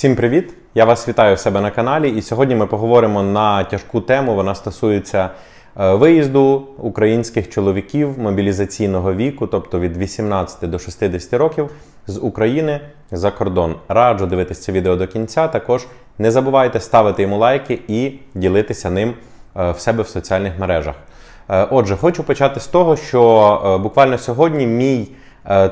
Всім привіт! Я вас вітаю в себе на каналі. І сьогодні ми поговоримо на тяжку тему. Вона стосується е, виїзду українських чоловіків мобілізаційного віку, тобто від 18 до 60 років, з України за кордон. Раджу дивитися це відео до кінця. Також не забувайте ставити йому лайки і ділитися ним е, в себе в соціальних мережах. Е, Отже, хочу почати з того, що буквально сьогодні мій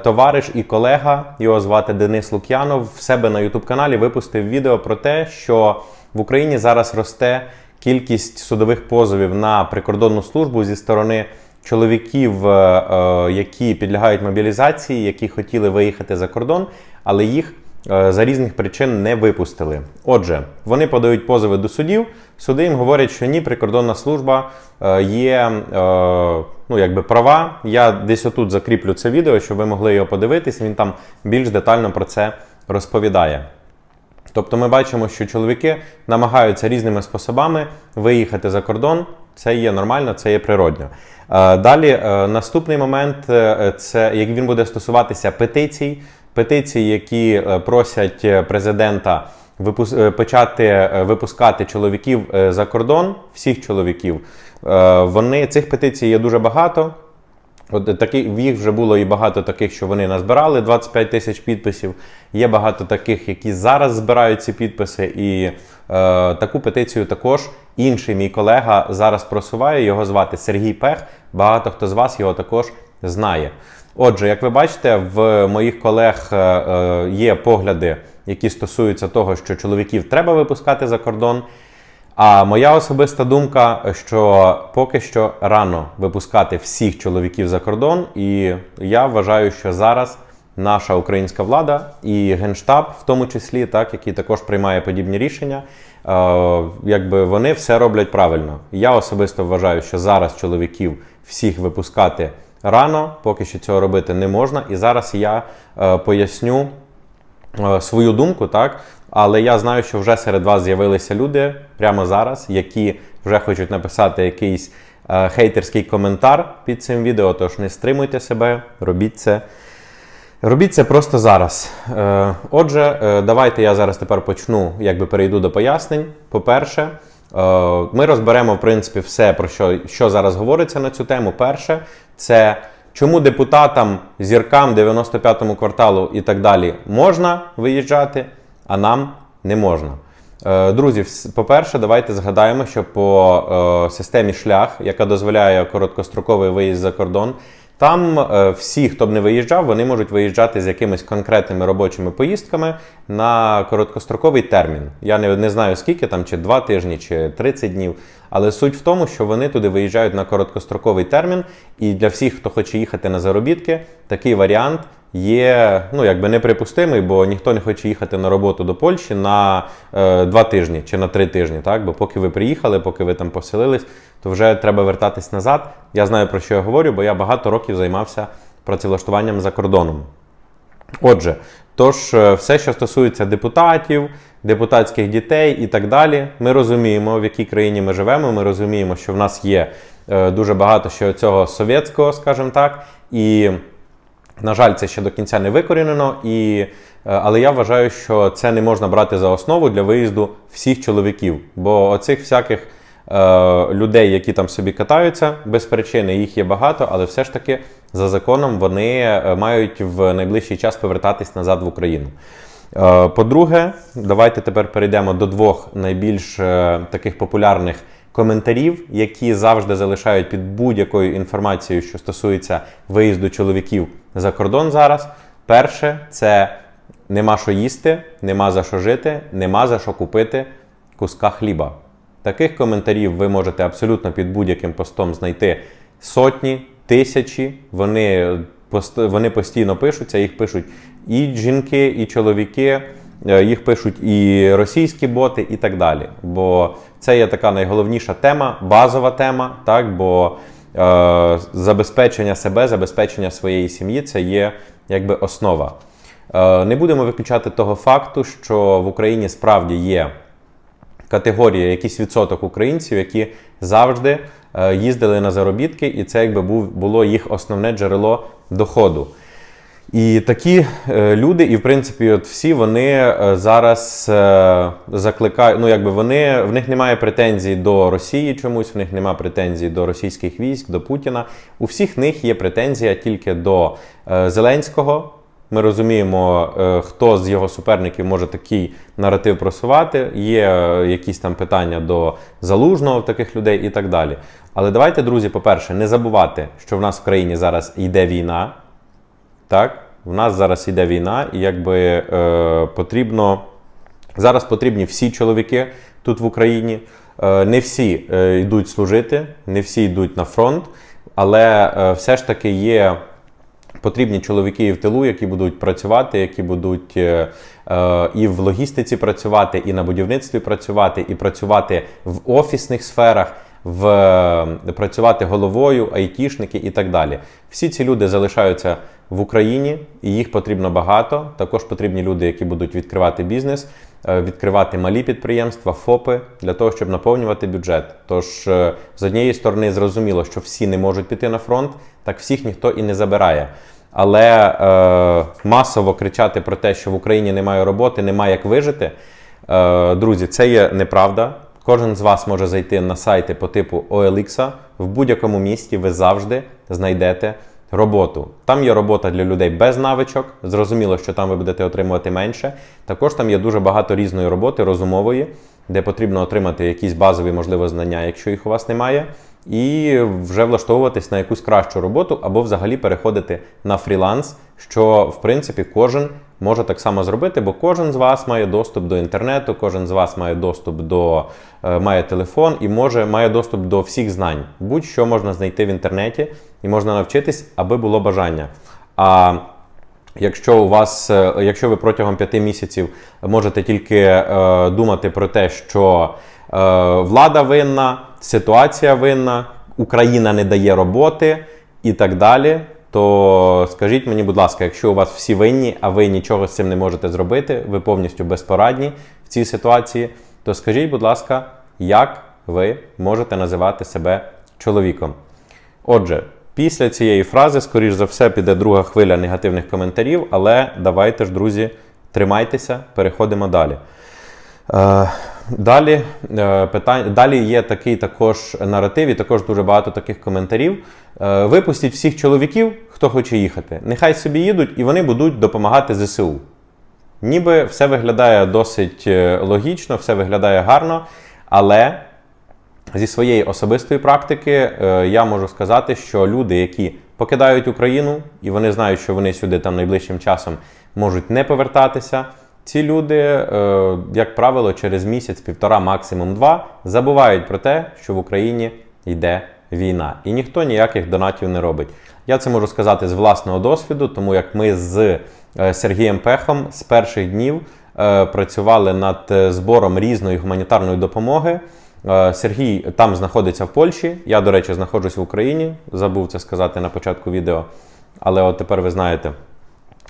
товариш і колега, його звати Денис Лук'янов, в себе на Ютуб-каналі випустив відео про те, що в Україні зараз росте кількість судових позовів на прикордонну службу зі сторони чоловіків, е, е, які підлягають мобілізації, які хотіли виїхати за кордон, але їх е, за різних причин не випустили. Отже, вони подають позови до судів. Суди їм говорять, що ні, прикордонна служба е, є е, ну, якби права. Я десь отут закріплю це відео, щоб ви могли його подивитись. Він там більш детально про це розповідає. Тобто ми бачимо, що чоловіки намагаються різними способами виїхати за кордон. Це є нормально, це є природньо. Е, Далі е, наступний момент е, це як він буде стосуватися петицій. Петицій, які е, просять е, президента е, почати випускати чоловіків за кордон, всіх чоловіків. Вони цих петицій є дуже багато. От такі, їх вже було і багато таких, що вони назбирали 25 тисяч підписів. Є багато таких, які зараз збирають ці підписи. І е, таку петицію також інший мій колега зараз просуває. Його звати Сергій Пех. Багато хто з вас його також знає. Отже, як ви бачите, в моїх колег е, е, є погляди, які стосуються того, що чоловіків треба випускати за кордон. А моя особиста думка, що поки що рано випускати всіх чоловіків за кордон, і я вважаю, що зараз наша українська влада і генштаб, в тому числі, так який також приймає подібні рішення, е, якби вони все роблять правильно. Я особисто вважаю, що зараз чоловіків всіх випускати рано, поки що цього робити не можна. І зараз я е, поясню е, свою думку, так. Але я знаю, що вже серед вас з'явилися люди прямо зараз, які вже хочуть написати якийсь е, хейтерський коментар під цим відео. Тож не стримуйте себе, робіть це. Робіть це просто зараз. Е, отже, е, давайте я зараз тепер почну, якби перейду до пояснень. По-перше, е, ми розберемо, в принципі, все, про що, що зараз говориться на цю тему. Перше, це чому депутатам, зіркам 95-му кварталу і так далі можна виїжджати, а нам не можна. Е, Друзі, по-перше, давайте згадаємо, що по е, системі шлях, яка дозволяє короткостроковий виїзд за кордон, там е, всі, хто б не виїжджав, вони можуть виїжджати з якимись конкретними робочими поїздками на короткостроковий термін. Я не, не знаю скільки там, чи 2 тижні, чи 30 днів. Але суть в тому, що вони туди виїжджають на короткостроковий термін, і для всіх, хто хоче їхати на заробітки, такий варіант є ну, якби неприпустимий, бо ніхто не хоче їхати на роботу до Польщі на е, два тижні чи на три тижні. Так? Бо поки ви приїхали, поки ви там поселились, то вже треба вертатись назад. Я знаю про що я говорю, бо я багато років займався працевлаштуванням за кордоном. Отже, тож е, все, що стосується депутатів, депутатських дітей і так далі, ми розуміємо, в якій країні ми живемо. Ми розуміємо, що в нас є е, дуже багато ще цього совєтського, скажімо так, і на жаль, це ще до кінця не викорінено, і, е, але я вважаю, що це не можна брати за основу для виїзду всіх чоловіків. Бо оцих всяких людей, які там собі катаються без причини, їх є багато, але все ж таки за законом вони е, мають в найближчий час повертатись назад в Україну. Е, По-друге, давайте тепер перейдемо до двох найбільш е, таких популярних коментарів, які завжди залишають під будь-якою інформацією, що стосується виїзду чоловіків за кордон зараз. Перше, це нема що їсти, нема за що жити, нема за що купити куска хліба. Таких коментарів ви можете абсолютно під будь-яким постом знайти сотні, тисячі. Вони, вони постійно пишуться, їх пишуть і жінки, і чоловіки. Е, Їх пишуть і російські боти, і так далі. Бо це є така найголовніша тема, базова тема, так? бо е, забезпечення себе, забезпечення своєї сім'ї це є якби основа. Е, не будемо виключати того факту, що в Україні справді є категорія, якийсь відсоток українців, які завжди е, їздили на заробітки, і це якби було їх основне джерело доходу. І такі е, люди, і в принципі, от всі вони е, зараз закликають. Ну, якби вони в них немає претензій до Росії чомусь, в них немає претензій до російських військ, до Путіна. У всіх них є претензія тільки до Зеленського. Ми розуміємо, е, хто з його суперників може такий наратив просувати. Є е, якісь там питання до залужного в таких людей і так далі. Але давайте, друзі, по-перше, не забувати, що в нас в країні зараз йде війна. Так, в нас зараз йде війна, і якби е, потрібно зараз потрібні всі чоловіки тут в Україні. Е, не всі е, йдуть служити, не всі йдуть на фронт, але е, все ж таки є потрібні чоловіки і в тилу, які будуть працювати, які будуть е, е, і в логістиці працювати, і на будівництві працювати, і працювати в офісних сферах, в е, працювати головою, айтішники і так далі. Всі ці люди залишаються в Україні, і їх потрібно багато. Також потрібні люди, які будуть відкривати бізнес, е, відкривати малі підприємства, ФОПи для того, щоб наповнювати бюджет. Тож е, з однієї сторони зрозуміло, що всі не можуть піти на фронт, так всіх ніхто і не забирає. Але е, масово кричати про те, що в Україні немає роботи, немає як вижити. Е, друзі, це є неправда. Кожен з вас може зайти на сайти по типу OLX. В будь-якому місті ви завжди знайдете роботу. Там є робота для людей без навичок. Зрозуміло, що там ви будете отримувати менше. Також там є дуже багато різної роботи, розумової, де потрібно отримати якісь базові, можливо, знання, якщо їх у вас немає, і вже влаштовуватись на якусь кращу роботу або взагалі переходити на фріланс, що в принципі кожен може так само зробити, бо кожен з вас має доступ до інтернету, кожен з вас має доступ до е, має телефон і може має доступ до всіх знань. Будь-що можна знайти в інтернеті і можна навчитись, аби було бажання. А Якщо у вас, е, якщо ви протягом п'яти місяців можете тільки е, думати про те, що е, влада винна, ситуація винна, Україна не дає роботи і так далі, то скажіть мені, будь ласка, якщо у вас всі винні, а ви нічого з цим не можете зробити, ви повністю безпорадні в цій ситуації, то скажіть, будь ласка, як ви можете називати себе чоловіком? Отже, після цієї фрази, скоріш за все, піде друга хвиля негативних коментарів, але давайте ж, друзі, тримайтеся, переходимо далі. Е, Далі, е, питань, далі є такий також наратив, і також дуже багато таких коментарів. Е, Випустіть всіх чоловіків, хто хоче їхати. Нехай собі їдуть і вони будуть допомагати ЗСУ. Ніби все виглядає досить е, логічно, все виглядає гарно, але зі своєї особистої практики я можу сказати, що люди, які покидають Україну, і вони знають, що вони сюди там найближчим часом можуть не повертатися. Ці люди, е, як правило, через місяць, півтора, максимум два, забувають про те, що в Україні йде війна, і ніхто ніяких донатів не робить. Я це можу сказати з власного досвіду, тому як ми з е, Сергієм Пехом з перших днів е, працювали над збором різної гуманітарної допомоги. Сергій там знаходиться в Польщі. Я, до речі, знаходжусь в Україні. Забув це сказати на початку відео. Але от тепер ви знаєте.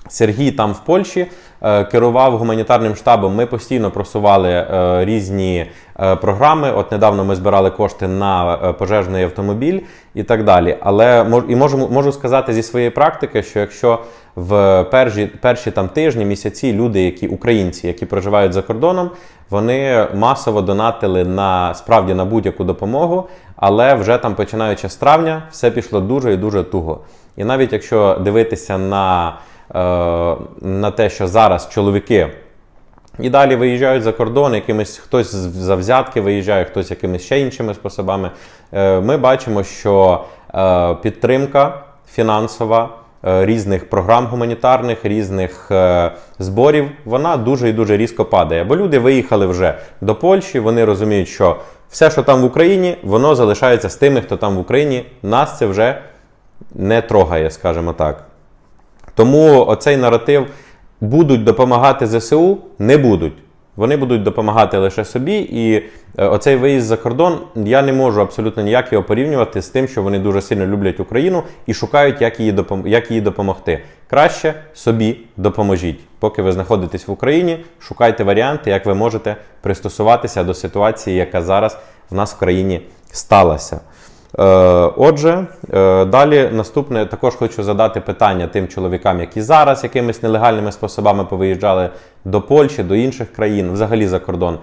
Сергій там в Польщі е, керував гуманітарним штабом. Ми постійно просували е, різні е, програми. От недавно ми збирали кошти на пожежний автомобіль і так далі. Але і можу, можу сказати зі своєї практики, що якщо в перші, перші там тижні, місяці люди, які українці, які проживають за кордоном, вони масово донатили на справді на будь-яку допомогу, але вже там, починаючи з травня, все пішло дуже і дуже туго. І навіть якщо дивитися на на те, що зараз чоловіки і далі виїжджають за кордон, якимись хтось за взятки виїжджає, хтось якимись ще іншими способами. Е, Ми бачимо, що е, підтримка фінансова. Різних програм гуманітарних, різних е, зборів, вона дуже і дуже різко падає. Бо люди виїхали вже до Польщі, вони розуміють, що все, що там в Україні, воно залишається з тими, хто там в Україні. Нас це вже не трогає, скажімо так. Тому оцей наратив будуть допомагати ЗСУ, не будуть. Вони будуть допомагати лише собі, і е, оцей виїзд за кордон я не можу абсолютно ніяк його порівнювати з тим, що вони дуже сильно люблять Україну і шукають, як її як їй допомогти. Краще собі допоможіть. Поки ви знаходитесь в Україні, шукайте варіанти, як ви можете пристосуватися до ситуації, яка зараз в нас в країні сталася. Е, Отже, е, далі наступне також хочу задати питання тим чоловікам, які зараз якимись нелегальними способами повиїжджали до Польщі, до інших країн, взагалі за кордон.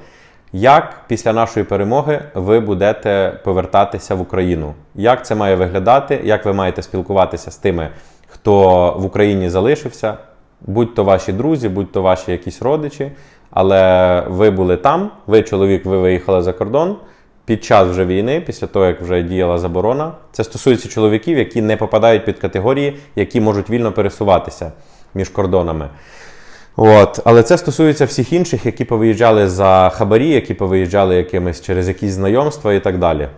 Як після нашої перемоги ви будете повертатися в Україну? Як це має виглядати? Як ви маєте спілкуватися з тими, хто в Україні залишився? Будь то ваші друзі, будь то ваші якісь родичі, але ви були там, ви чоловік, ви виїхали за кордон під час вже війни, після того як вже діяла заборона. Це стосується чоловіків, які не попадають під категорії, які можуть вільно пересуватися між кордонами. От, але це стосується всіх інших, які повиїжджали за хабарі, які повиїжджали якимись через якісь знайомства і так далі.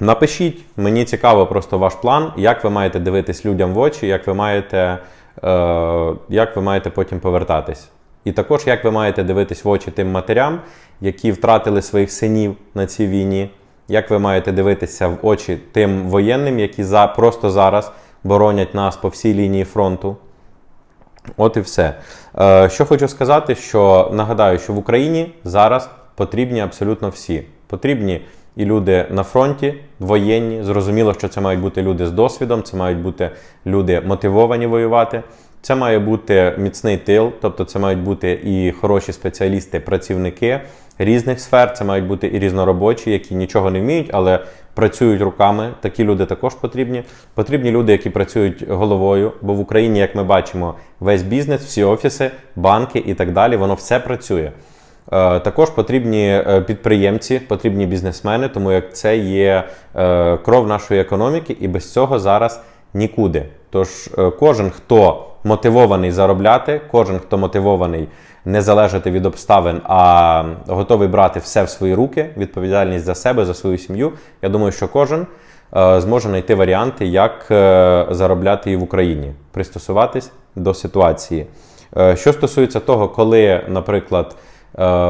Напишіть, мені цікаво просто ваш план, як ви маєте дивитись людям в очі, як ви маєте, е, як ви маєте потім повертатись. І також як ви маєте дивитись в очі тим матерям, які втратили своїх синів на цій війні, як ви маєте дивитися в очі тим воєнним, які за, просто зараз боронять нас по всій лінії фронту. От і все. Е, що хочу сказати, що нагадаю, що в Україні зараз потрібні абсолютно всі. Потрібні і люди на фронті, воєнні. Зрозуміло, що це мають бути люди з досвідом, це мають бути люди мотивовані воювати. Це має бути міцний тил, тобто це мають бути і хороші спеціалісти, працівники різних сфер. Це мають бути і різноробочі, які нічого не вміють, але працюють руками. Такі люди також потрібні. Потрібні люди, які працюють головою. Бо в Україні, як ми бачимо, весь бізнес, всі офіси, банки і так далі, воно все працює. Е, Також потрібні е, підприємці, потрібні бізнесмени, тому як це є е, кров нашої економіки, і без цього зараз нікуди. Тож кожен, хто мотивований заробляти, кожен, хто мотивований не залежати від обставин, а готовий брати все в свої руки, відповідальність за себе, за свою сім'ю. Я думаю, що кожен е, зможе знайти варіанти, як е, заробляти і в Україні, пристосуватись до ситуації. Е, Що стосується того, коли, наприклад,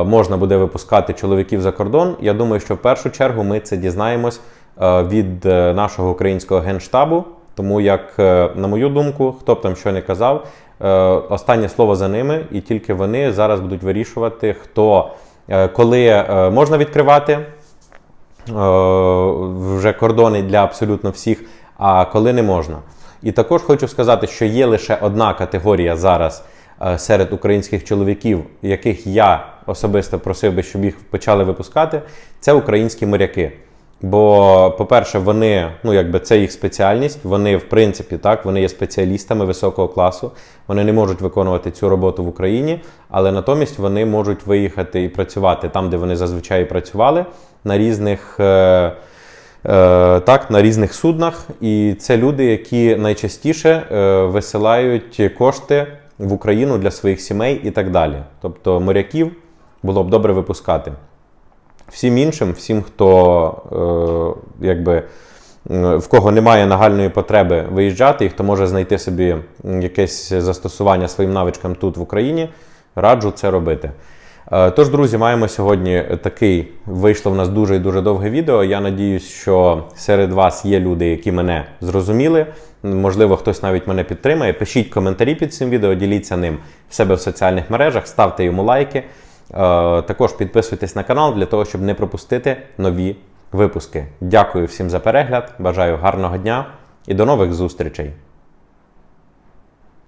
можна буде випускати чоловіків за кордон, я думаю, що в першу чергу ми це дізнаємось від нашого українського генштабу. Тому як, е, на мою думку, хто б там що не казав, е, останнє слово за ними, і тільки вони зараз будуть вирішувати, хто е, коли можна відкривати вже кордони для абсолютно всіх, а коли не можна. І також хочу сказати, що є лише одна категорія зараз серед українських чоловіків, яких я особисто просив би, щоб їх почали випускати, це українські моряки. Бо, по-перше, вони, ну якби це їх спеціальність, вони, в принципі, так, вони є спеціалістами високого класу, вони не можуть виконувати цю роботу в Україні, але натомість вони можуть виїхати і працювати там, де вони зазвичай працювали, на різних. Е- е, так, на різних суднах. І це люди, які найчастіше е, висилають кошти в Україну для своїх сімей і так далі. Тобто моряків було б добре випускати. Всім іншим, всім, хто е, якби. В кого немає нагальної потреби виїжджати, і хто може знайти собі якесь застосування своїм навичкам тут в Україні, раджу це робити. Е, Тож, друзі, маємо сьогодні такий. Вийшло в нас дуже і дуже довге відео. Я надіюсь, що серед вас є люди, які мене зрозуміли. Можливо, хтось навіть мене підтримає. Пишіть коментарі під цим відео, діліться ним в себе в соціальних мережах, ставте йому лайки. Е, Також підписуйтесь на канал для того, щоб не пропустити нові випуски. Дякую всім за перегляд. Бажаю гарного дня і до нових зустрічей!